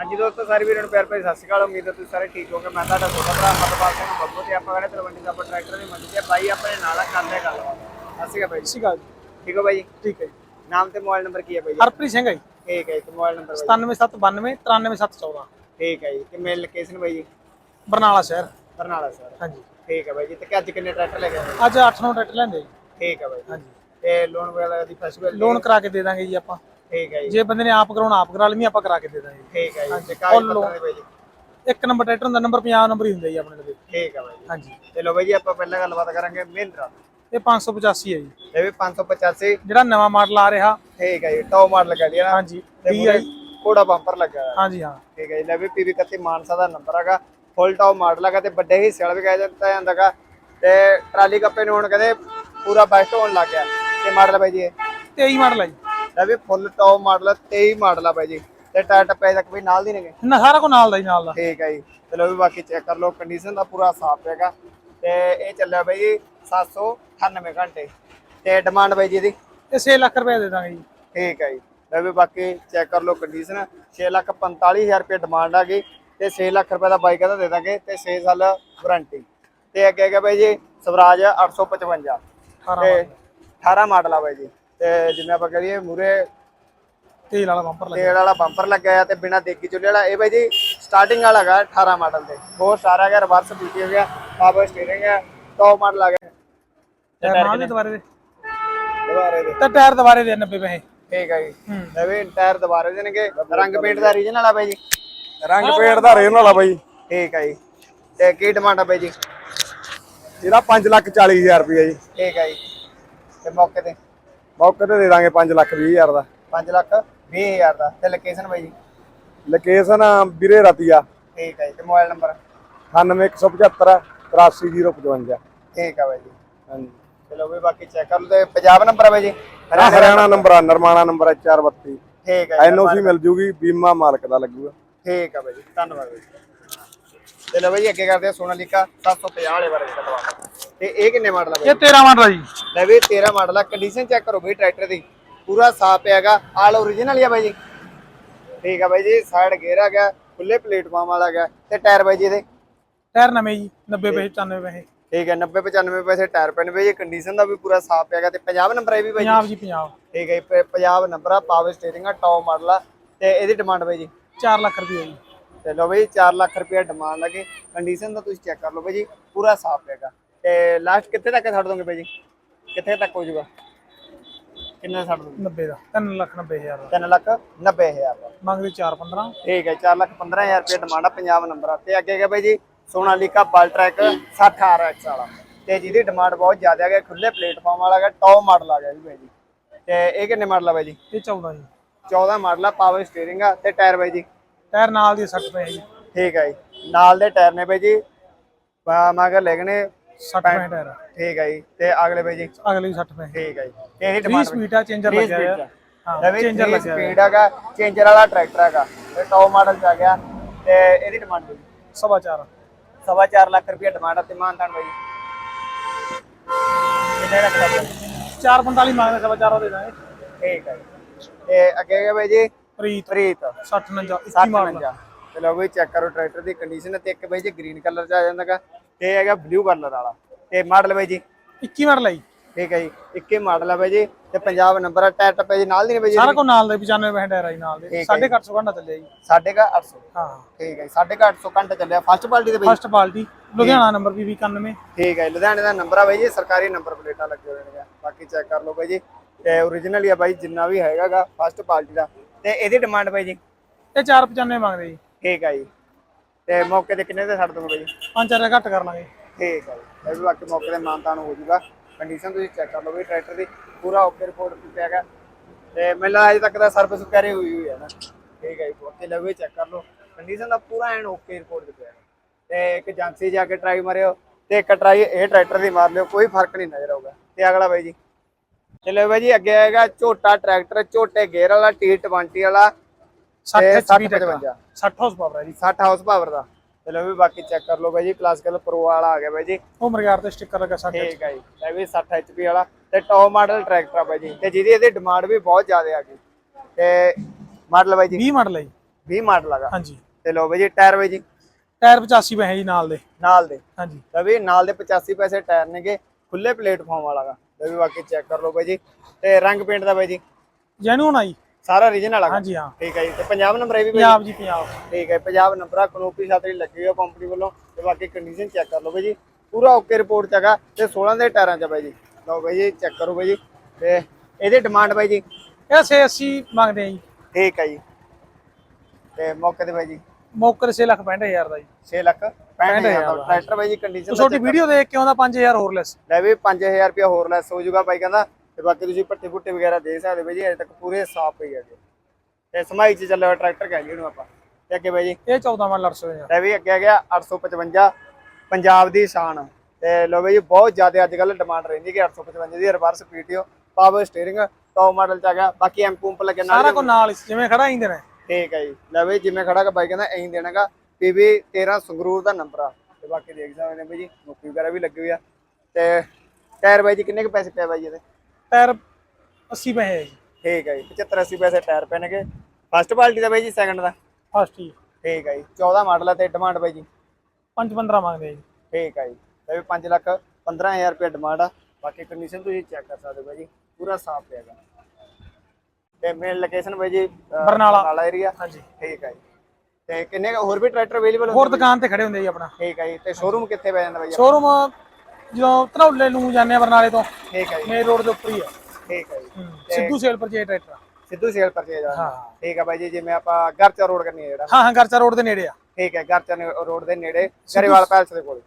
ਹਾਂਜੀ ਦੋਸਤੋ ਸਾਰੇ ਵੀਰਾਂ ਨੂੰ ਪਿਆਰ ਭਰੀ ਸਤਿ ਸ਼੍ਰੀ ਅਕਾਲ। ਉਮੀਦ ਹੈ ਤੁਸੀਂ ਸਾਰੇ ਠੀਕ ਹੋਗੇ ਮੈਂ ਤੁਹਾਡਾ ਛੋਟਾ ਭਰਾ ਮਤਵਾਲ ਸਿੰਘ ਬੱਬੂ ਤੇ ਆਪਾਂ ਕਹਿੰਦੇ ਤਲਵੰਡੀ ਦਾ ਟਰੈਕਟਰ ਦੀ ਮੰਡੀ ਤੇ ਬਾਈ ਆਪਣੇ ਨਾਲ ਆ ਕਰਦੇ ਗੱਲ ਸਤਿ ਸ਼੍ਰੀ ਅਕਾਲ ਬਾਈ ਸਤਿ ਸ਼੍ਰੀ ਅਕਾਲ ਠੀਕ ਹੋ ਬਾਈ ਠੀਕ ਹੈ ਜੀ। ਨਾਮ ਤੇ ਮੋਬਾਈਲ ਨੰਬਰ ਕੀ ਹੈ ਬਾਈ ਹਰਪ੍ਰੀਤ ਸਿੰਘ ਹੈ ਜੀ। ਠੀਕ ਹੈ ਜੀ ਤੇ ਮੋਬਾਈਲ ਨੰਬਰ ਬਾਈ 9792 93714 ਠੀਕ ਹੈ ਜੀ ਤੇ ਲੋਕੇਸ਼ਨ ਬਾਈ ਜੀ? ਬਰਨਾਲਾ ਸ਼ਹਿਰ। ਬਰਨਾਲਾ ਸਰ ਹਾਂਜੀ। ਠੀਕ ਹੈ ਬਾਈ ਜੀ ਤੇ ਅੱਜ ਕਿੰਨੇ ਟਰੈਕਟਰ ਲੈ ਕੇ ਆਏ? ਅੱਜ 8-9 ਟਰੈਕਟਰ ਲੈਂਦੇ ਜੀ। ਠੀਕ ਹੈ ਬਾਈ ਹਾਂਜੀ। ਤੇ ਲੋਨ ਵਗੈਰਾ ਦੀ ਫੈਸਿਲਿਟੀ ਲੋਨ ਕਰਾ ਕੇ ਦੇ ਦਾਂਗੇ ਜੀ ਆਪਾਂ। ਠੀਕ ਹੈ ਜੀ। ਜੇ ਬੰਦੇ ਨੇ ਆਪ ਕਰਾਉਣਾ ਆਪ ਕਰਾ ਲਈ ਆਪਾਂ ਕਰਾ ਕੇ ਦੇ ਦਾਂਗੇ। ਠੀਕ ਹੈ ਜੀ। ਹਾਂਜੀ, ਤੇ ਕਾਗਜ਼ full loan। ਪੱਤਰ ਦੇ ਬਾਈ ਜੀ ਇੱਕ ਨੰਬਰ ਟਰੈਕਟਰ ਹੁੰਦਾ ਨੰਬਰ 50 ਨੰਬਰ ਹੀ ਹੁੰਦਾ ਜੀ ਆਪਣੇ ਕੋਲ ਠੀਕ ਹੈ ਬਾਈ ਜੀ। ਹਾਂਜੀ। ਚਲੋ ਬਾਈ ਜੀ ਆਪਾਂ ਪਹਿਲਾਂ ਗੱਲਬਾਤ ਕਰਾਂਗੇ ਮਹਿੰਦਰਾ ਇਹ 585 ਹੈ ਜੀ। ਇਹ ਵੀ 585 ਜਿਹੜਾ ਨਵਾਂ ਮਾਡਲ ਆ ਰਿਹਾ। ਠੀਕ ਹੈ ਜੀ ਟੌਪ ਮਾਡਲ ਲੱਗਾ ਜੀ ਨਾ? ਹਾਂਜੀ ਤੇ DI ਕੋੜਾ ਬੰਪਰ ਲੱਗਾ ਹੈ ਹਾਂਜੀ ਹਾਂ। ਠੀਕ ਹੈ ਜੀ ਲੈ ਵੀ ਪੀਵੀ 31 ਮਾਨਸਾ ਦਾ ਨੰਬਰ ਹੈਗਾ। ਫੁੱਲ ਟੌਪ ਮਾਡਲ ਹੈਗਾ ਤੇ ਵੱਡੇ ਹਿੱਸੇ ਵਾਲਾ ਵੀ ਕਹਿ ਦਿੱਤਾ ਜਾਂਦਾਗਾ ਤੇ ਟਰਾਲੀ ਕੱਪੇ ਨੂੰ ਹੁਣ ਕਹਿੰਦੇ ਪੂਰਾ ਬੈਸਟ ਹੋਣ ਲੱਗ ਗਿਆ। ਤੇ ਮਾਡਲ ਬਾਈ ਜੀ ਇਹ? 23 ਮਾਡਲ ਹੈ ਜੀ। ਲੈ ਵੀ ਫੁੱਲ ਟੌਪ ਮਾਡਲ 23 ਮਾਡਲ ਆ ਬਾਈ ਜੀ। ਤੇ ਟਾਇਰ ਟੱਪੇ ਤੱਕ ਵੀ ਨਾਲ ਦੀ ਨੇਗੇ ਨਾ ਸਾਰਾ ਕੋ ਨਾਲ ਦਾ ਜੀ ਨਾਲ ਦਾ। ਠੀਕ ਹੈ ਜੀ। ਚਲੋ ਵੀ ਬਾਕੀ ਚੈੱਕ ਕਰ ਲਓ ਕੰਡੀਸ਼ਨ ਦਾ ਪੂਰਾ ਸਾਫ਼ ਹੈਗਾ। ਤੇ ਇਹ ਚੱਲਿਆ ਬਾਈ ਜੀ 798 ਘੰਟੇ। ਤੇ ਡਿਮਾਂਡ ਬਾਈ ਜੀ ਇਹਦੀ? ਇਹ 6 ਲੱਖ ਰੁਪਏ ਦੇ ਦਾਂਗੇ ਜੀ। ਠੀਕ ਹੈ ਜੀ। ਲੈ ਵੀ ਬਾਕੀ ਚੈੱਕ ਕਰ ਲਓ ਕੰਡੀਸ਼ਨ 6 ਲੱਖ 45000 ਰੁਪਏ ਡਿਮਾਂਡ ਆ ਗਈ। ਤੇ 6 ਲੱਖ ਰੁਪਏ ਦਾ ਬਾਈਕ ਦਾ ਦੇ ਦਾਂਗੇ। ਤੇ 6 ਸਾਲ ਵਾਰੰਟੀ ਤੇ ਅੱਗੇ ਹੈਗਾ ਬਾਈ ਜੀ ਸਵਰਾਜ 855 18 ਤੇ 18 ਮਾਡਲ ਆ ਬਾਈ ਜੀ। ਤੇ ਜਿਵੇਂ ਆਪਾਂ ਕਰੀਏ ਮੂਰੇ ਤੇਲ ਵਾਲਾ ਬੰਪਰ ਲੱਗਿਆ ਤੇਲ ਵਾਲਾ ਬੰਪਰ ਲੱਗਿਆ ਆ ਤੇ ਬਿਨਾ ਦੇਗੀ ਚੁੱਲੇ ਵਾਲਾ। ਇਹ ਬਾਈ ਜੀ ਸਟਾਰਟਿੰਗ ਵਾਲਾ ਹੈਗਾ 18 ਮਾਡਲ ਦੇ। ਹੋਰ ਸਾਰਾ ਹੈਗਾ ਰਿਵਰਸ ਪੀਟੀ ਹੋ ਗਿਆ ਪਾਵਰ ਸਟੀਅਰਿੰਗ ਹੈ ਟੌਪ ਮਾਡਲ ਆ ਗਿਆ। ਟਾਇਰ ਨਾਲ ਦੇ ਦੁਬਾਰੇ ਦੇ? ਦੁਬਾਰੇ ਦੇ। ਤੇ ਟਾਇਰ ਦੁਬਾਰੇ ਦੇ 90 ਪੈਸੇ। ਠੀਕ ਹੈ ਜੀ। ਹੂੰ। ਲੈ ਵੀ ਟਾਇਰ ਦੁਬਾਰੇ ਦੇਣਗੇ। ਰੰਗ ਪੇਂਟ ਦਾ ਰੀਜਨਲ ਆ ਬਾਈ ਜੀ। ਰੰਗ ਪੇੜ ਦਾ ਰੇਨ ਵਾਲਾ ਬਾਈ। ਠੀਕ ਹੈ ਜੀ। ਤੇ ਕੀ ਡਿਮਾਂਡ ਆ ਬਾਈ ਜੀ? ਇਹਦਾ 5 ਲੱਖ 40 ਹਜ਼ਾਰ ਰੁਪਇਆ ਜੀ। ਠੀਕ ਹੈ ਜੀ। ਤੇ ਮੌਕੇ ਤੇ ਮੌਕੇ ਤੇ ਦੇ ਦਾਂਗੇ 5 ਲੱਖ 20 ਹਜ਼ਾਰ ਦਾ। 5 ਲੱਖ 20 ਹਜ਼ਾਰ ਦਾ। ਤੇ ਲੋਕੇਸ਼ਨ ਬਾਈ ਜੀ? ਲੋਕੇਸ਼ਨ ਵੀਰੇ ਰਤੀਆ। ਠੀਕ ਹੈ ਜੀ। ਤੇ ਮੋਬਾਈਲ ਨੰਬਰ 98175 83055 ਠੀਕ ਆ ਬਾਈ ਜੀ। ਹਾਂਜੀ। ਚਲੋ ਵੀ ਬਾਕੀ ਚੈੱਕ ਕਰ ਲਓ। ਤੇ ਪੰਜਾਬ ਨੰਬਰ ਆ ਬਾਈ ਜੀ? ਹਰਾ ਹਰਿਆਣਾ ਨੰਬਰ ਆ ਨਰਮਾਣਾ ਨੰਬਰ ਆ 432 ਠੀਕ ਹੈ ਐਨਓਸੀ ਮਿਲ ਜੂਗੀ ਬੀਮਾ ਮਾਲਕ ਦਾ ਲੱਗੂਗਾ। ਠੀਕ ਆ ਬਾਈ ਜੀ। ਧੰਨਵਾਦ ਬਾਈ ਚਲੋ ਬਾਈ ਜੀ ਅੱਗੇ ਕਰਦੇ ਆ ਸੋਨਾਲੀਕਾ 750 ਵਾਲੇ ਬਾਰੇ ਕਟਵਾ ਤੇ ਇਹ ਕਿੰਨੇ ਮਾਡਲ ਆ ਬਾਈ? ਇਹ 13 ਮਾਡਲ ਆ ਜੀ। ਲੈ ਵੀ 13 ਮਾਡਲ ਆ ਕੰਡੀਸ਼ਨ ਚੈੱਕ ਕਰੋ ਬਈ ਟਰੈਕਟਰ ਦੀ। ਪੂਰਾ ਸਾਫ਼ ਹੈਗਾ ਆਲ ਓਰੀਜਨਲ ਹੀ ਆ ਬਾਈ ਜੀ। ਠੀਕ ਆ ਬਾਈ ਜੀ ਸਾਈਡ ਗੇਅਰ ਹੈਗਾ ਖੁੱਲੇ ਪਲੇਟਫਾਰਮ ਵਾਲਾ ਹੈਗਾ ਤੇ ਟਾਇਰ ਬਾਈ ਜੀ ਇਹਦੇ? ਟਾਇਰ ਨਵੇਂ ਜੀ 90 ਪੈਸੇ 95 ਪੈਸੇ। ਠੀਕ ਹੈ 90 95 ਪੈਸੇ ਟਾਇਰ ਪੈਣ ਬਾਈ ਜੀ ਕੰਡੀਸ਼ਨ ਦਾ ਵੀ ਪੂਰਾ ਸਾਫ਼ ਹੈਗਾ ਤੇ ਪੰਜਾਬ ਨੰਬਰ ਹੈ ਵੀ ਬਾਈ ਪੰਜਾਬ ਜੀ ਪੰਜਾਬ। ਠੀਕ ਹੈ ਜੀ, ਪ- ਪੰਜਾਬ ਨੰਬਰ ਆ ਪਾਵਰ ਸਟੀਅਰਿੰਗ ਆ ਟੌਪ ਮਾਡਲ ਆ ਤੇ ਇਹਦੀ ਡਿਮਾਂਡ ਬਾਈ ਜੀ? 4 ਲੱਖ ਰੁਪਏ ਜੀ। ਚਲੋ ਬਈ 4 ਲੱਖ ਰੁਪਏ ਡਿਮਾਂਡ ਲੱਗੇ ਕੰਡੀਸ਼ਨ ਦਾ ਤੁਸੀਂ ਚੈੱਕ ਕਰ ਲਓ ਬਾਈ ਜੀ ਪੂਰਾ ਸਾਫ਼ ਹੈਗਾ। ਤੇ ਲਾਸਟ ਕਿੱਥੇ ਤੱਕ ਛੱਡ ਦੋਗੇ ਬਾਈ ਜੀ? ਕਿੱਥੇ ਤੱਕ ਹੋ ਜਾਊਗਾ? ਕਿੰਨਾ ਛੱਡ ਦੋਗੇ? 90 ਦਾ। 3 ਲੱਖ 90 ਹਜ਼ਾਰ ਦਾ। 3 ਲੱਖ 90 ਹਜ਼ਾਰ ਦਾ। ਮੰਗਦੇ 4 15 ਠੀਕ ਹੈ 4 ਲੱਖ 15000 ਰੁਪਏ ਡਿਮਾਂਡ ਆ ਪੰਜਾਬ ਨੰਬਰ ਆ ਤੇ। ਅੱਗੇ ਹੈਗਾ ਬਾਈ ਜੀ ਸੋਨਾਲੀਕਾ ਬਲ ਟਰੈਕ 60 RX ਵਾਲਾ। ਤੇ ਜਿਹਦੀ ਡਿਮਾਂਡ ਬਹੁਤ ਜ਼ਿਆਦਾ ਹੈਗਾ ਖੁੱਲੇ ਪਲੇਟਫਾਰਮ ਵਾਲਾ ਹੈਗਾ ਟੌਪ ਮਾਡਲ ਆ ਗਿਆ ਜੀ ਬਾਈ ਜੀ। ਤੇ ਇਹ ਕਿੰਨੇ ਮਾਡਲ ਆ ਬਾਈ ਜੀ? ਇਹ 14 ਜੀ। 14 ਮਾਡਲ ਆ ਪਾਵਰ ਸਟੀਅਰਿੰਗ ਆ ਤੇ ਟਾਇਰ ਬਾਈ ਜੀ। ਟਾਇਰ ਨਾਲ ਦੀ 60 ਪੈਸੇ ਜੀ। ਠੀਕ ਹੈ ਜੀ। ਨਾਲ ਦੇ ਟਾਇਰ ਨੇ ਬਾਈ ਜੀ ਮਗਰ ਲੈਗਣੇ 60 ਪੈਸੇ ਟਾਇਰ। ਠੀਕ ਹੈ ਜੀ। ਤੇ ਅਗਲੇ ਬਾਈ ਜੀ। ਅਗਲੇ ਵੀ 60 ਪੈਸੇ ਠੀਕ ਹੈ ਜੀ। ਇਹਦੀ 3 ਡਿਮਾਂਡ ਸਪੀਡ ਆ ਚੇਂਜਰ ਲੱਗਿਆ ਹੋਇਆ ਹਾਂ ਚੇਂਜਰ ਲੱਗਿਆ ਸਪੀਡ ਹੈਗਾ ਚੇਂਜਰ ਵਾਲਾ ਟਰੈਕਟਰ ਹੈਗਾ। ਤੇ ਟੌਪ ਮਾਡਲ ਚ ਆ ਗਿਆ। ਤੇ ਇਹਦੀ ਡਿਮਾਂਡ ਬਾਈ। ਸਵਾ ਚਾਰ। ਸਵਾ ਚਾਰ ਲੱਖ ਰੁਪਏ ਡਿਮਾਂਡ ਆ ਤੇ ਮਾਨਤਾਨ ਬਾਈ। ਕਿੰਨੇ ਰੱਖਦਾ ਬਾਈ? 445 ਮੰਗਦੇ ਸਵਾ ਚਾਰ ਉਹ ਦੇ ਦਾਂਗੇ। ਠੀਕ ਹੈ ਜੀ। ਤੇ ਅੱਗੇ ਹੈਗਾ ਬਾਈ ਜੀ। ਪ੍ਰੀਤ। ਪ੍ਰੀਤ। 60 49 21 ਮਾਡਲ 755 ਚਲੋ ਬਈ ਚੈੱਕ ਕਰੋ ਟਰੈਕਟਰ ਦੀ ਕੰਡੀਸ਼ਨ ਤੇ ਇੱਕ ਬਾਈ ਜੀ ਗ੍ਰੀਨ ਕਲਰ ਚ ਆ ਜਾਂਦਾਗਾ ਤੇ ਹੈਗਾ ਬਲੂ ਕਲਰ ਵਾਲਾ। ਤੇ ਮਾਡਲ ਬਾਈ ਜੀ। 21 ਮਾਡਲ ਹੈ ਜੀ। ਠੀਕ ਹੈ ਜੀ ਇੱਕੇ ਮਾਡਲ ਆ ਬਾਈ ਜੀ ਤੇ ਪੰਜਾਬ ਨੰਬਰ ਆ ਟਾਇਰ ਟੱਪੇ ਜੀ ਨਾਲ ਦੀ ਨੇ ਬਾਈ ਜੀ ਸਾਰਾ ਕੋ ਨਾਲ ਦੇ 95 ਪੈਸੇ ਟਾਇਰ ਆ ਜੀ ਨਾਲ ਦੇ। ਠੀਕ ਹੈ 850 ਘੰਟਾ ਚੱਲਿਆ ਜੀ। ਸਾਢੇ ਕੁ 800 ਹਾਂ। ਠੀਕ ਹੈ ਜੀ ਸਾਢੇ ਕੁ 800 ਘੰਟੇ ਚੱਲਿਆ। ਫਸਟ ਪਾਰਟੀ ਦੇ ਬਾਈ ਫਸਟ ਪਾਲਟੀ ਲੁਧਿਆਣਾ ਨੰਬਰ ਵੀ 91 ਠੀਕ ਹੈ ਲੁਧਿਆਣੇ ਦਾ ਨੰਬਰ ਆ ਬਾਈ ਜੀ ਸਰਕਾਰੀ ਨੰਬਰ ਪਲੇਟਾਂ ਲੱਗੇ ਹੋਏ ਨੇ ਬਾਕੀ ਚੈੱਕ ਕਰ ਲਓ ਬਾਈ ਜੀ। ਤੇ ਓਰੀਜਨਲ ਹੀ ਆ ਬਾਈ ਜਿੰਨਾ ਵੀ ਹੈਗਾਗਾ ਫਸਟ ਪਾਰਟੀ ਦਾ। ਤੇ ਇਹਦੀ ਡਿਮਾਂਡ ਬਾਈ ਜੀ? ਇਹ 495 ਮੰਗਦੇ ਜੀ। ਠੀਕ ਹੈ ਜੀ। ਤੇ ਮੌਕੇ ਤੇ ਕਿੰਨੇ ਤੇ ਛੱਡ ਦੋਗੇ ਜੀ? 5-4 ਘੱਟ ਕਰ ਲਾਂਗੇ। ਠੀਕ ਹੈ ਜੀ। ਇਹ ਵੀ ਬਾਕੀ ਮੌਕੇ ਤੇ ਮਾਨਤਾਨ ਹੋ ਜਾਊਗਾ। ਕੰਡੀਸ਼ਨ ਤੁਸੀਂ ਚੈੱਕ ਕਰ ਲਓ ਵੀ ਟਰੈਕਟਰ ਦੀ ਪੂਰਾ ਓਕੇ ਰਿਪੋਰਟ ਕੀਤਾ ਹੈਗਾ। ਤੇ ਮੈਨੂੰ ਅਜੇ ਤੱਕ ਦਾ ਸਰਵਿਸ ਕਰੀ ਹੋਈ ਹੋਈ ਹੈ ਨਾ। ਠੀਕ ਹੈ ਜੀ। ਬਾਕੀ ਲਵੇ ਚੈੱਕ ਕਰ ਲਓ। ਕੰਡੀਸ਼ਨ ਦਾ ਪੂਰਾ ਐਨ ਓਕੇ ਰਿਪੋਰਟ ਦਿੱਤਾ ਹੈ ਤੇ ਇੱਕ ਏਜੰਸੀ ਜਾ ਕੇ ਟਰਾਈ ਮਾਰਿਓ ਤੇ ਇੱਕ ਟਰਾਈ ਇਹ ਟਰੈਕਟਰ ਦੀ ਮਾਰ ਲਿਓ। ਕੋਈ ਫ਼ਰਕ ਨਹੀਂ ਨਜ਼ਰ ਆਊਗਾ। ਤੇ ਅਗਲਾ ਬਾਈ ਜੀ? ਚਲੋ ਬਾਈ ਜੀ ਅੱਗੇ ਆਏਗਾ ਝੋਟਾ ਟਰੈਕਟਰ ਝੋਟੇ ਗੇਅਰ ਵਾਲਾ T20 ਵਾਲਾ। 60 ਤੇ HP 60 ਤੱਕ 55 60 ਹਾਰਸ ਪਾਵਰ ਹੈ ਜੀ। 60 ਹਾਊਸ ਪਾਵਰ ਦਾ। ਚਲੋ ਵੀ ਬਾਕੀ ਚੈੱਕ ਕਰ ਲਓ ਬਾਈ ਜੀ ਕਲਾਸਿਕਲ ਪ੍ਰੋ ਵਾਲਾ ਆ ਗਿਆ ਬਾਈ ਜੀ। ਉਹ ਮਰਗਾਰ ਤੇ ਸਟicker ਲੱਗਾ 60 ਠੀਕ ਹੈ ਜੀ ਇਹ ਵੀ 60 HP ਵਾਲਾ। ਤੇ ਟੌਪ ਮਾਡਲ ਟਰੈਕਟਰ ਆ ਬਾਈ ਜੀ। ਤੇ ਜਿਹਦੀ ਇਹਦੀ ਡਿਮਾਂਡ ਵੀ ਬਹੁਤ ਜ਼ਿਆਦਾ ਆ ਗਈ। ਤੇ ਮਾਡਲ ਬਾਈ ਜੀ। 20 ਮਾਡਲ ਹੈ ਜੀ। 20 ਮਾਡਲ ਹੈਗਾ ਹਾਂਜੀ। ਤੇ ਲਓ ਬਾਈ ਜੀ ਟਾਇਰ ਬਾਈ ਜੀ। ਟਾਇਰ 85 ਪੈਸੇ ਜੀ ਨਾਲ ਦੇ। ਨਾਲ ਦੇ। ਹਾਂਜੀ। ਤਾਂ ਵੀ ਨਾਲ ਦੇ 85 ਪੈਸੇ ਟਾਇਰ ਨੇਗੇ। ਖੁੱਲੇ ਪਲੇਟਫਾਰਮ ਵਾਲਾ ਤੇ ਵੀ ਬਾਕੀ ਚੈੱਕ ਕਰ ਲਓ ਬਾਈ ਜੀ। ਤੇ ਰੰਗ ਪੇਂਟ ਦਾ ਬਾਈ ਜੀ? ਜੈਨੂਨ ਆਈ ਸਾਰਾ ਰੀਜਨਲ ਹੈਗਾ ਹਾਂਜੀ ਹਾਂ। ਠੀਕ ਹੈ ਜੀ। ਤੇ ਪੰਜਾਬ ਨੰਬਰ ਇਹ ਵੀ ਬਾਈ? ਪੰਜਾਬ ਜੀ ਪੰਜਾਬ। ਠੀਕ ਹੈ ਪੰਜਾਬ ਨੰਬਰ ਆ ਕਨੋਪੀ ਛਾਤਰੀ ਲੱਗੀ ਹੋਈ ਆ ਕੰਪਨੀ ਵੱਲੋਂ। ਤੇ ਬਾਕੀ ਕੰਡੀਸ਼ਨ ਚੈੱਕ ਕਰ ਲਓ ਬਾਈ ਜੀ। ਪੂਰਾ ਓਕੇ ਰਿਪੋਰਟ ਚ ਹੈਗਾ। ਤੇ 16 ਦੇ ਟਾਇਰਾਂ ਚ ਆ ਬਾਈ ਜੀ। ਲਓ ਬਾਈ ਜੀ ਚੈੱਕ ਕਰੋ ਬਾਈ ਜੀ। ਤੇ ਇਹਦੀ ਡਿਮਾਂਡ ਬਾਈ ਜੀ? ਇਹ 680 ਮੰਗਦੇ ਆ ਜੀ। ਠੀਕ ਹੈ ਜੀ। ਤੇ ਮੌਕੇ ਤੇ ਬਾਈ ਜੀ? ਮੌਕਰ 6 ਲੱਖ 65000 ਦਾ ਜੀ। 6 ਲੱਖ। 65000 ਦਾ। ਟਰੈਕਟਰ ਬਾਈ ਜੀ ਕੰਡੀਸ਼ਨ ਛੋਟੀ ਵੀਡੀਓ ਦੇਖ ਕੇ ਆਉਂਦਾ 5000 ਹੋਰ ਲੈਸ ਲੈ ਵੀ 5000 ਰੁਪਏ ਹੋਰ ਲੈਸ ਹੋ ਜਾਊਗਾ ਬਾਈ ਕਹਿੰਦਾ। ਤੇ ਬਾਕੀ ਤੁਸੀਂ ਪੱਟੇ ਪੁੱਟੇ ਵਗੈਰਾ ਦੇ ਸਕਦੇ ਬਾਈ ਜੀ ਅਜੇ ਤੱਕ ਪੂਰੇ ਸਾਫ਼ ਪਈ ਹੈਗੇ ਤੇ ਸਮਾਈ ਚ ਚੱਲਿਆ ਟਰੈਕਟਰ ਕਹਿ ਲਈ ਇਹਨੂੰ ਆਪਾਂ। ਤੇ ਅੱਗੇ ਬਾਈ ਜੀ। ਇਹ 14 ਮਾਡਲ 800 ਦਾ ਲੈ ਵੀ ਅੱਗੇ ਆ ਗਿਆ 855 ਪੰਜਾਬ ਦੀ ਸ਼ਾਨ। ਤੇ ਲੋ ਬਈ ਬਹੁਤ ਜ਼ਿਆਦਾ ਅੱਜ ਕੱਲ ਡਿਮਾਂਡ ਰਹਿੰਦੀ ਕਿ 855 ਦੀ reverse PTO power steering top model ਚ ਆ ਗਿਆ। ਬਾਕੀ ਐਮ ਪੰਪ ਲੱਗੇ ਨਾਲ ਸਾਰਾ ਕੁਝ ਨਾਲ ਜਿਵੇਂ ਖੜਾ ਹੀ ਦੇਣਾ। ਠੀਕ ਹੈ ਜੀ। ਲੈ ਬਈ ਜਿਵੇਂ ਖੜਾ ਕੇ ਬਾਈ ਕਹਿੰਦਾ ਐਂ ਦੇਣਾਗਾ ਪੀਵੀ 13 ਸੰਗਰੂਰ ਦਾ ਨੰਬਰ ਆ। ਤੇ ਬਾਕੀ ਦੇਖ ਸਕਦੇ ਨੇ ਬਈ ਜੀ ਨੋਕੀ ਵਗੈਰਾ ਵੀ ਲੱਗੀ ਹੋਈ ਆ। ਤੇ ਟਾਇਰ ਬਾਈ ਜੀ ਕਿੰਨੇ ਕੁ ਪੈਸੇ ਪਿਆ ਬਾਈ ਇਹਦੇ? ਟਾਇਰ 80 ਪੈਸੇ ਹੈ ਜੀ। ਠੀਕ ਹੈ ਜੀ 75 80 ਪੈਸੇ ਟਾਇਰ ਪੈਣਗੇ। ਫਸਟ ਕੁਆਲਿਟੀ ਦਾ ਬਾਈ ਜੀ ਸੈਕੰਡ ਦਾ? ਫਸਟ ਜੀ। ਠੀਕ ਹੈ ਜੀ 14 ਮਾਡਲ ਆ ਤੇ ਡਿਮਾਂਡ ਬਾਈ ਜੀ? 5 15 ਮੰਗਦੇ ਆ ਜੀ। ਠੀਕ ਹੈ ਜੀ ਤੇ ਵੀ 5 ਲੱਖ 15000 ਰੁਪਏ ਡਿਮਾਂਡ ਆ। ਬਾਕੀ ਕੰਡੀਸ਼ਨ ਤੁਸੀਂ ਚੈੱਕ ਕਰ ਸਕਦੇ ਹੋ ਬਾਈ ਜੀ ਪੂਰਾ ਸਾਫ਼ ਪਿਆਗਾ ਤੇ ਮੇਨ ਲੋਕੇਸ਼ਨ ਬਾਈ ਜੀ ਬਰਨਾਲਾ। ਬਰਨਾਲਾ ਏਰੀਆ ਹਾਂਜੀ। ਠੀਕ ਹੈ ਜੀ। ਤੇ ਕਿੰਨੇ ਕੁ ਹੋਰ ਵੀ ਟਰੈਕਟਰ ਅਵੇਲੇਬਲ ਹੋਰ ਦੁਕਾਨ ਤੇ ਖੜੇ ਹੁੰਦੇ ਜੀ ਆਪਣਾ। ਠੀਕ ਹੈ ਜੀ ਤੇ ਸ਼ੋਰੂਮ ਕਿੱਥੇ ਪੈ ਜਾਂਦਾ ਬਾਈ? ਸ਼ੋਰੂਮ ਜਦੋਂ ਧਨੌਲੇ ਨੂੰ ਜਾਂਦੇ ਆ ਬਰਨਾਲੇ ਤੋਂ ਠੀਕ ਹੈ ਜੀ। ਮੇਨ ਰੋਡ ਦੇ ਉੱਪਰ ਹੀ ਆ। ਠੀਕ ਹੈ ਜੀ ਸਿੱਧੂ ਸੇਲ ਪਰ ਜੇ ਟਰੈਕਟਰ ਸਿੱਧੂ ਸੇਲ ਪਰਚੇਜ ਆ। ਹਾਂ। ਠੀਕ ਹੈ ਬਾਈ ਜੀ ਜਿਵੇਂ ਆਪਾਂ ਗਰਚਾ ਰੋਡ ਕਰਨੀ ਹੈ ਜਿਹੜਾ। ਹਾਂ ਹਾਂ ਗਰਚਾ ਰੋਡ ਦੇ ਨੇੜੇ ਆ। ਠੀਕ ਹੈ ਗਰਚਾ ਰੋਡ ਦੇ ਨੇੜੇ ਗਰੇਵਾਲ ਪੈਲਸ ਦੇ ਕੋਲ।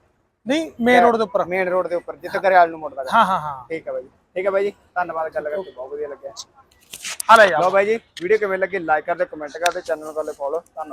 ਨਹੀਂ ਮੇਨ ਰੋਡ ਦੇ ਉੱਪਰ ਮੇਨ ਰੋਡ ਦੇ ਉੱਪਰ ਜਿੱਥੇ ਗਰੇਵਾਲ ਨੂੰ ਮੁੜਦਾ। ਹਾਂ ਹਾਂ ਹਾਂ। ਠੀਕ ਹੈ ਬਾਈ ਜੀ। ਠੀਕ ਹੈ ਬਾਈ ਜੀ ਧੰਨਵਾਦ ਗੱਲ ਕਰਕੇ ਬਹੁਤ ਵਧੀਆ ਲੱਗਿਆ। ਆ ਲੈ ਜਾ। ਲਓ ਬਾਈ ਜੀ ਵੀਡੀਓ ਕਿਵੇਂ ਲੱਗੀ? ਲਾਈਕ ਕਰਦੇ ਕਮੈਂਟ ਕਰਦੇ ਚੈਨਲ ਨੂੰ ਕਰ ਲੈ ਫੋਲੋ ਧੰਨਵਾਦ।